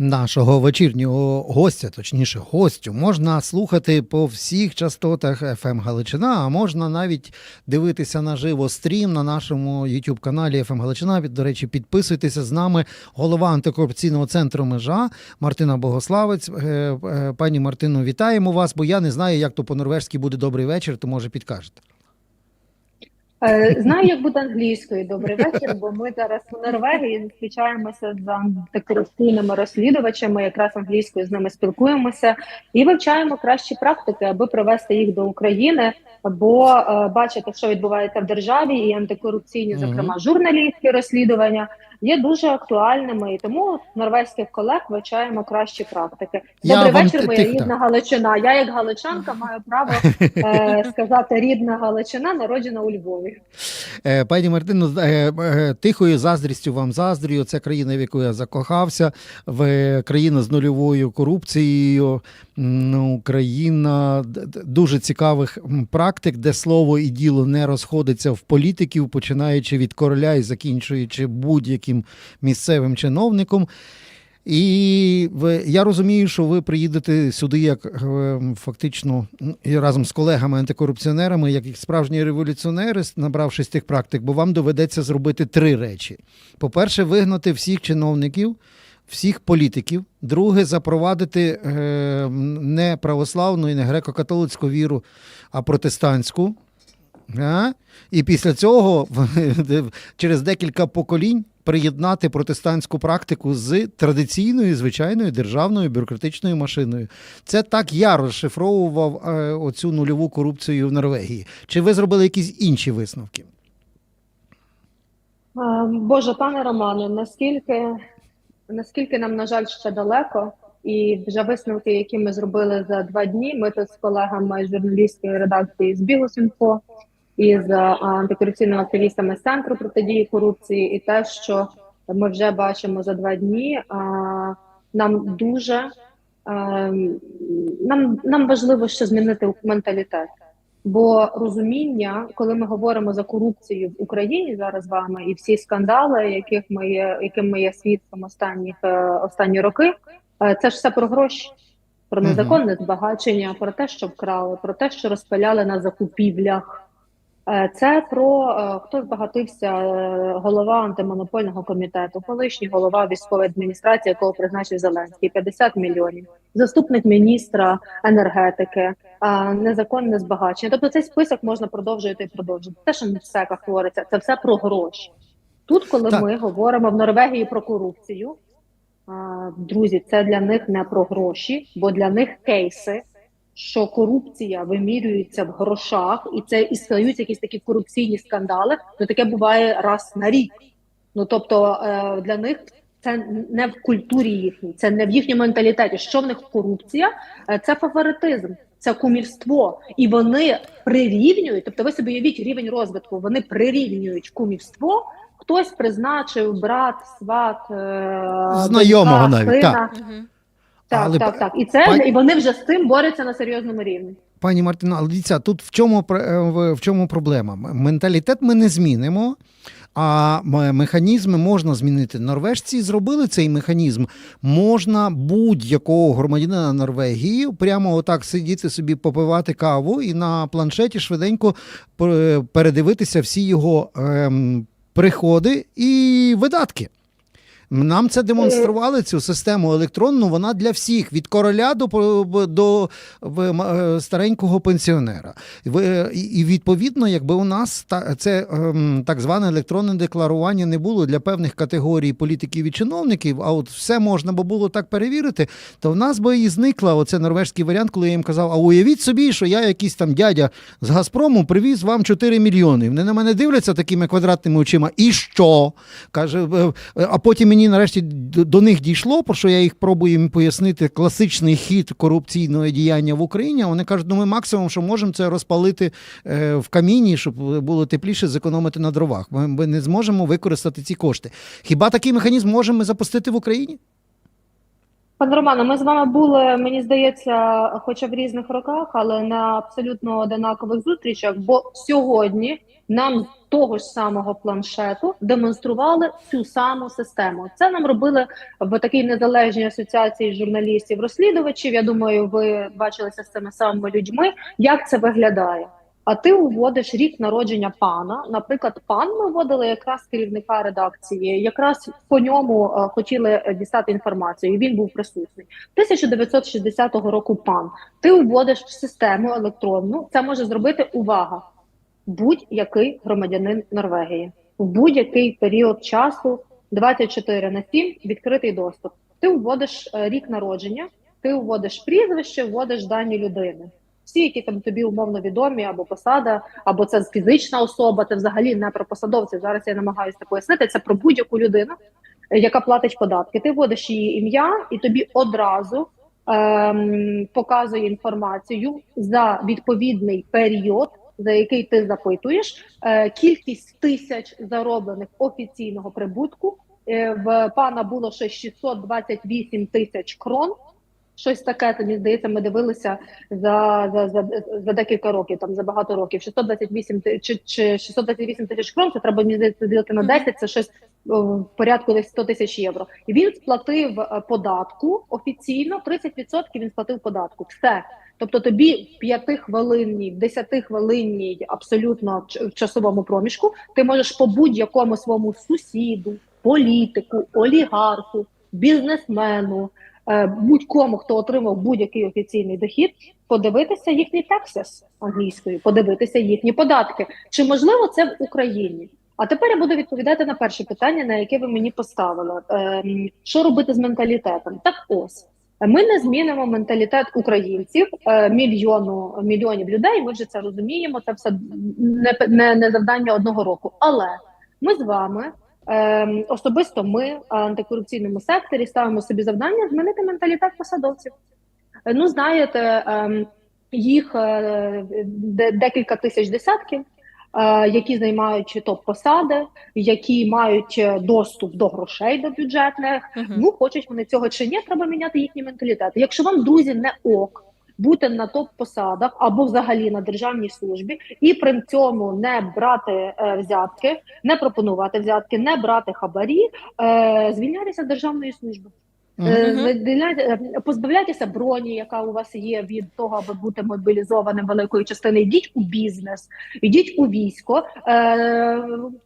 Нашого вечірнього гостя, точніше, гостю, можна слухати по всіх частотах FM Галичина, а можна навіть дивитися наживо стрім на нашому youtube каналі FM Галичина. До речі, підписуйтеся з нами. Голова антикорупційного центру межа Мартина Богославець. Е, е, Пані Мартино, вітаємо вас, бо я не знаю, як то по-норвежськи буде добрий вечір, то може підкажете. Е, Знаю, як буде англійською. Добрий вечір, бо ми зараз у Норвегії зустрічаємося з антикорупційними розслідувачами, якраз англійською з ними спілкуємося і вивчаємо кращі практики, аби привести їх до України. Бо бачити, бачите, що відбувається в державі, і антикорупційні, зокрема, журналістські розслідування є дуже актуальними. І тому норвезьких колег вивчаємо кращі практики. Я Добрий вам вечір, моя рідна Галичина. Я як галичанка маю право е, сказати рідна Галичина, народжена у Львові. Е, Пані Мартино, е, е, тихою заздрістю вам заздрію. Це країна, в яку я закохався, в е, країна з нульовою корупцією. Ну, країна дуже цікавих практик, де слово і діло не розходиться в політиків, починаючи від короля і закінчуючи будь-яким місцевим чиновником. І я розумію, що ви приїдете сюди як е, фактично разом з колегами антикорупціонерами, як справжні революціонери, набравшись тих практик, бо вам доведеться зробити три речі: по-перше, вигнати всіх чиновників, всіх політиків. Друге, запровадити е, не православну і не греко-католицьку віру, а протестантську. А? І після цього через декілька поколінь приєднати протестантську практику з традиційною, звичайною державною бюрократичною машиною. Це так я розшифровував е, оцю нульову корупцію в Норвегії. Чи ви зробили якісь інші висновки? Боже, пане Романе, наскільки, наскільки нам, на жаль, ще далеко, і вже висновки, які ми зробили за два дні, ми тут з колегами журналістської редакції з Бігус.Інфо і з антикорупційними активістами з центру протидії корупції, і те, що ми вже бачимо за два дні, а, нам дуже ем, нам, нам важливо ще змінити менталітет. Бо розуміння, коли ми говоримо за корупцію в Україні зараз з вами, і всі скандали, яких ми є, яким ми є свідком останніх е, останні роки, е, це ж все про гроші, про незаконне збагачення, про те, що вкрали, про те, що розпиляли на закупівлях. Е, Це про е, хто збагатився е, голова антимонопольного комітету, колишній голова військової адміністрації, якого призначив Зеленський, 50 мільйонів, заступник міністра енергетики, незаконне збагачення. Тобто цей список можна продовжувати і продовжувати. Те, що в МСЕКах говориться, це все про гроші. Тут, коли Так. ми говоримо в Норвегії про корупцію, друзі, це для них не про гроші, бо для них кейси, що корупція вимірюється в грошах, і це і стаються якісь такі корупційні скандали, то таке буває раз на рік. Ну тобто е, для них це не в культурі їхній, це не в їхньому менталітеті. Що в них корупція? Е, Це фаворитизм, це кумівство, і вони прирівнюють. Тобто, ви собі уявіть рівень розвитку. Вони прирівнюють кумівство. Хтось призначив брат, сват, е, Знайомого дочка, навіть, сина. так. Так, Але так, так. І це пані- і вони вже з цим борються на серйозному рівні. Пані Мартино, але дивіться, тут в чому, е, в- чому проблема? Менталітет ми не змінимо. А механізми можна змінити. Норвежці зробили цей механізм. Можна будь-якого громадянина Норвегії прямо отак сидіти собі, попивати каву і на планшеті швиденько пер- передивитися всі його ем, приходи і видатки. Нам це демонстрували цю систему електронну. Вона для всіх від короля до до е, старенького пенсіонера. І і, відповідно, якби у нас це ем, так зване електронне декларування не було для певних категорій політиків і чиновників, а от все можна було так перевірити, то в нас би і зникла оце норвежський варіант, коли я їм казав: а уявіть собі, що я якийсь там дядя з Газпрому привіз вам 4 мільйони. Вони на мене дивляться такими квадратними очима. І що? каже, «Е, е, а потім мені нарешті до них дійшло, про що я їх пробую їм пояснити класичний хід корупційного діяння в Україні. Вони кажуть, ну ми максимум, що можемо, це розпалити е, в каміні, щоб було тепліше, зекономити на дровах. Ми, не зможемо використати ці кошти. Хіба такий механізм можемо ми запустити в Україні? Пане Романе, ми з вами були, мені здається, хоча в різних роках, але на абсолютно однакових зустрічах. Бо сьогодні нам того ж самого планшету демонстрували цю саму систему. Це нам робили в такій незалежній асоціації журналістів-розслідувачів. Я думаю, ви бачилися з цими самими людьми. Як це виглядає? А ти уводиш рік народження пана. Наприклад, пан ми вводили якраз керівника редакції, якраз по ньому е, хотіли дістати інформацію. і Він був присутній. 1960 року пан. Ти вводиш систему електронну. Це може зробити увага. Будь-який громадянин Норвегії в будь-який період часу 24 на 7 відкритий доступ. Ти вводиш е, рік народження, ти вводиш прізвище, вводиш дані людини. Всі, які там тобі умовно відомі, або посада, або це фізична особа, це взагалі не про посадовців. Зараз я намагаюся пояснити. Це про будь-яку людину, е, яка платить податки. Ти вводиш її ім'я, і тобі одразу ем, показує інформацію за відповідний період, за який ти запитуєш, е, кількість тисяч зароблених офіційного прибутку. Е, в пана було ще 628 тисяч крон. Щось таке, мені здається, ми дивилися за, за, за, за декілька років, там за багато років. 628 ти- чи, чи 628 тисяч крон, це треба мені здається ділити на 10, це щось в порядку десь 100 тисяч євро. І він сплатив е, податку офіційно, 30% він сплатив податку. Все. Тобто тобі в п'ятихвилинній, в десятихвилинній абсолютно в часовому проміжку ти можеш по будь-якому своєму сусіду, політику, олігарху, бізнесмену, е, будь-кому, хто отримав будь-який офіційний дохід, подивитися їхній taxes англійською, подивитися їхні податки. Чи можливо це в Україні? А тепер я буду відповідати на перше питання, на яке ви мені поставили. Ем, що робити з менталітетом? Так ось. Ми не змінимо менталітет українців е, мільйону мільйонів людей. Ми вже це розуміємо. Це все не, не, не завдання одного року. Але ми з вами ем, особисто ми в антикорупційному секторі ставимо собі завдання змінити менталітет посадовців. Е, Ну, знаєте, ем, їх е, декілька тисяч десятків, е, які займають топ-посади, які мають е, доступ до грошей до бюджетних. Мгм. Ну, хочуть вони цього чи ні, треба міняти їхній менталітет. Якщо вам, друзі, не ок бути на топ-посадах або взагалі на державній службі, і при цьому не брати е, взятки, не пропонувати взятки, не брати хабарі, е, звільнятися з державної служби. Е, Мгм. звільняйте- е, позбавляйтеся броні, яка у вас є від того, аби бути мобілізованим великою частиною. Йдіть у бізнес, йдіть у військо. Е,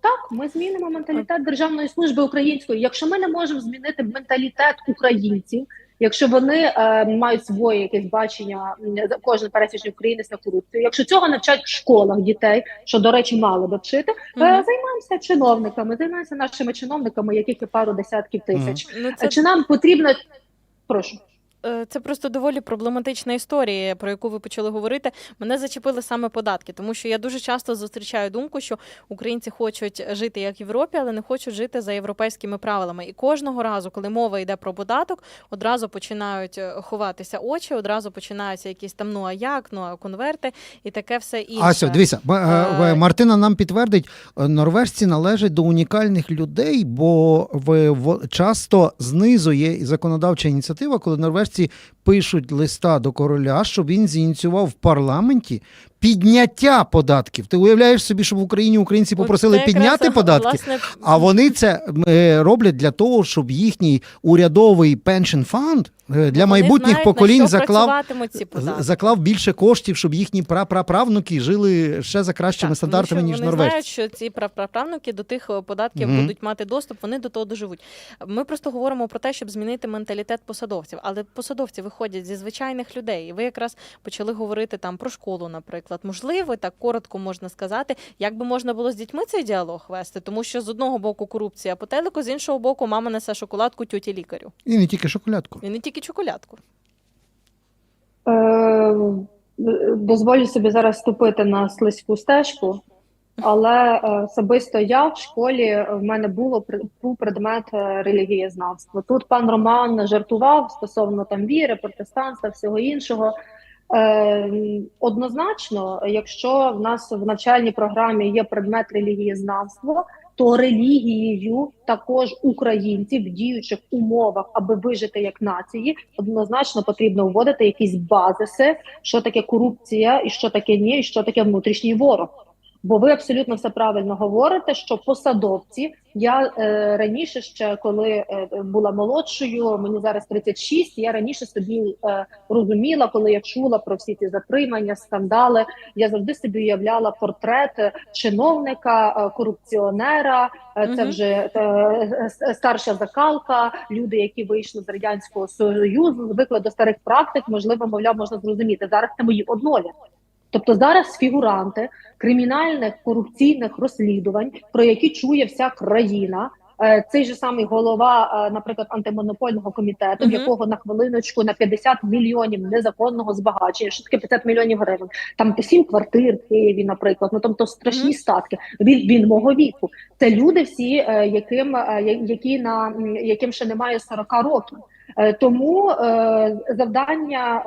так, ми змінимо менталітет державної служби української. Якщо ми не можемо змінити менталітет українців, якщо вони е, мають своє якесь бачення, кожен пересічний українець на корупцію. Якщо цього навчать в школах дітей, що до речі, мало би вчити, е, займаємося чиновниками, займаємося нашими чиновниками, яких є пару десятків тисяч. Це... це, Чи нам потрібно прошу? Е, це просто доволі проблематична історія, про яку ви почали говорити. Мене зачепили саме податки, тому що я дуже часто зустрічаю думку, що українці хочуть жити як в Європі, але не хочуть жити за європейськими правилами. І кожного разу, коли мова йде про податок, одразу починають е, ховатися очі, одразу починаються якісь там ну а як, ну а конверти і таке все інше. Ася, дивіться, е, Мартина нам підтвердить, норвежці належать до унікальних людей, бо в, часто знизу є і законодавча ініціатива, коли норвежці пишуть листа до короля, щоб він зініціював в парламенті підняття податків. Ти уявляєш собі, що в Україні українці От попросили якраз, підняти податки? Власне, А вони це е, роблять для того, щоб їхній урядовий пеншн фонд е, для вони майбутніх знають, поколінь заклав ці заклав більше коштів, щоб їхні прапраправнуки жили ще за кращими Так, стандартами, ніж що вони знають, що ці прапраправнуки до тих е, податків Мгм. будуть мати доступ, вони до того доживуть. Ми просто говоримо про те, щоб змінити менталітет посадовців. Але посадовці виходять зі звичайних людей. І ви якраз почали говорити там про школу, наприклад. Можливо, так коротко можна сказати, як би можна було з дітьми цей діалог вести, тому що з одного боку корупція по телеку, з іншого боку, мама несе шоколадку тьоті лікарю. І не тільки шоколадку. І не тільки чоколядку. Е, дозволю собі зараз ступити на слизьку стежку, але е, особисто я в школі е, в мене було був предмет релігієзнавства. Тут пан Роман жартував стосовно там віри, протестанства, всього іншого. Е, однозначно, якщо в нас в навчальній програмі є предмет релігієзнавства, то релігією також українців в діючих умовах, аби вижити як нації, однозначно потрібно вводити якісь базиси, що таке корупція, і що таке ні, і що таке внутрішній ворог. Бо ви абсолютно все правильно говорите, що посадовці, я е, раніше ще коли е, була молодшою, мені зараз 36, я раніше собі е, розуміла, коли я чула про всі ці затримання, скандали. Я завжди собі уявляла портрет чиновника, е, корупціонера. Е, Це вже е, е, старша закалка, люди, які вийшли з радянського союзу, звикли до старих практик. Можливо, мовляв, можна зрозуміти. Зараз це мої однолітки. Тобто зараз фігуранти кримінальних корупційних розслідувань, про які чує вся країна. Е, Цей же самий голова, е, наприклад, антимонопольного комітету, в Мгм. якого на хвилиночку на 50 мільйонів незаконного збагачення, що таке 50 мільйонів гривень, там по 7 квартир в Києві, наприклад, ну тобто страшні Мгм. статки. Він він мого віку. Це люди всі, е, яким які на яким ще немає 40 років. Тому завдання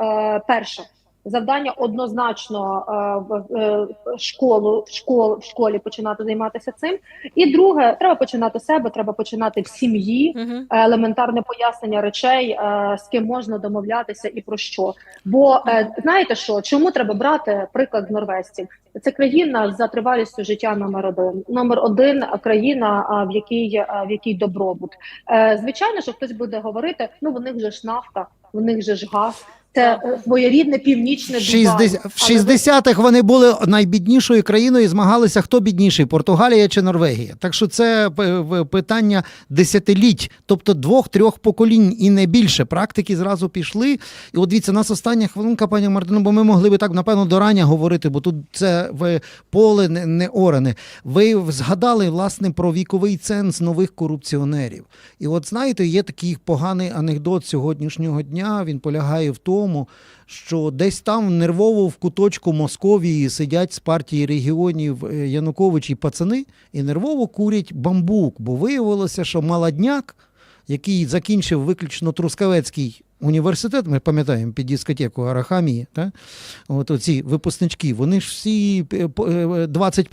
перше. Завдання однозначно е, в е, школу в школ в школі починати займатися цим. І друге, треба починати з себе, треба починати в сім'ї. Мгм. Елементарне пояснення речей, е, з ким можна домовлятися і про що. Бо е, знаєте що, чому треба брати приклад з норвезців? Це країна за тривалістю життя номер один. Номер один країна, в якій в якій добробут. Е, Звичайно, що хтось буде говорити: ну в них же ж нафта, в них же ж газ. Це е, своєрідне північне Дубай. в Але 60-х вони були найбіднішою країною і змагалися, хто бідніший Португалія чи Норвегія. Так що це питання десятиліть, тобто двох-трьох поколінь і не більше. Практики зразу пішли. І от дивіться, нас остання хвилинка, пані Мартино, бо ми могли би так, напевно, до рання говорити, бо тут це в поле не, не оране. Ви згадали власне про віковий ценз нових корупціонерів. І от знаєте, є такий поганий анекдот сьогоднішнього дня. Він полягає в тому, що десь там нервово в куточку Московії сидять з партії регіонів е, Янукович і пацани, і нервово курять бамбук, бо виявилося, що молодняк, який закінчив виключно Трускавецький університет, ми пам'ятаємо під дискотеку Арахамії, та? от оці випускнички, вони ж всі е, по- е, 20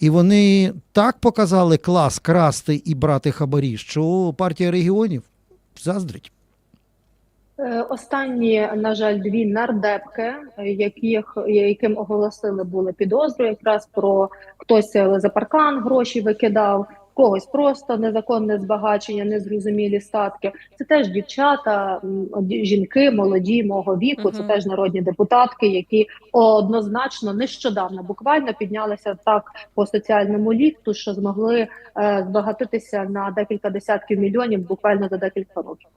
і вони так показали клас красти і брати хабарі, що партія регіонів заздрить. Е, Останні, на жаль, дві нардепки, е, яких яким оголосили були підозру, якраз про хтось за паркан гроші викидав, когось просто незаконне збагачення, незрозумілі статки. Це теж дівчата, жінки молоді мого віку. Це теж народні депутатки, які однозначно нещодавно буквально піднялися так по соціальному ліфту, що змогли е, збагатитися на декілька десятків мільйонів буквально за декілька років.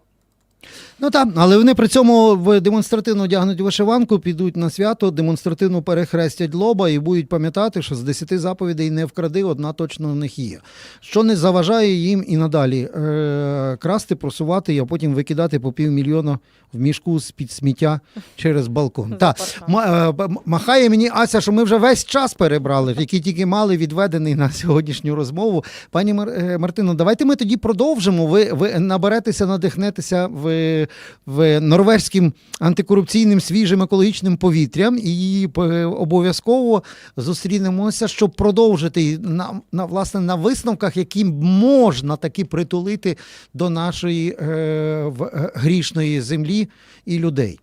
Ну так, але вони при цьому демонстративно одягнуть вишиванку, підуть на свято, демонстративно перехрестять лоба і будуть пам'ятати, що з десяти заповідей не вкради, одна точно в них є. Що не заважає їм і надалі е- красти, просувати, а потім викидати по півмільйона в мішку з-під сміття через балкон. Та, е, махає мені Ася, що ми вже весь час перебрали, який тільки мали відведений на сьогоднішню розмову. Пані е, Мартино, давайте ми тоді продовжимо. Ви, ви наберетеся, надихнетеся в, в норвезьким антикорупційним свіжим екологічним повітрям і е, обов'язково зустрінемося, щоб продовжити на, на власне на висновках, які можна таки притулити до нашої е, е, грішної землі і людей.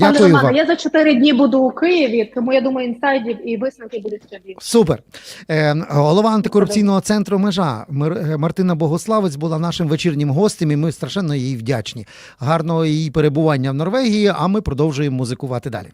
Пане Дякую Романе, вам. я за чотири дні буду у Києві, тому я думаю, інсайдів і висновки будуть ще більше. Супер. Е, голова антикорупційного центру межа Мир- е, Мартина Богославець була нашим вечірнім гостем, і ми страшенно їй вдячні. Гарного її перебування в Норвегії. А ми продовжуємо музикувати далі.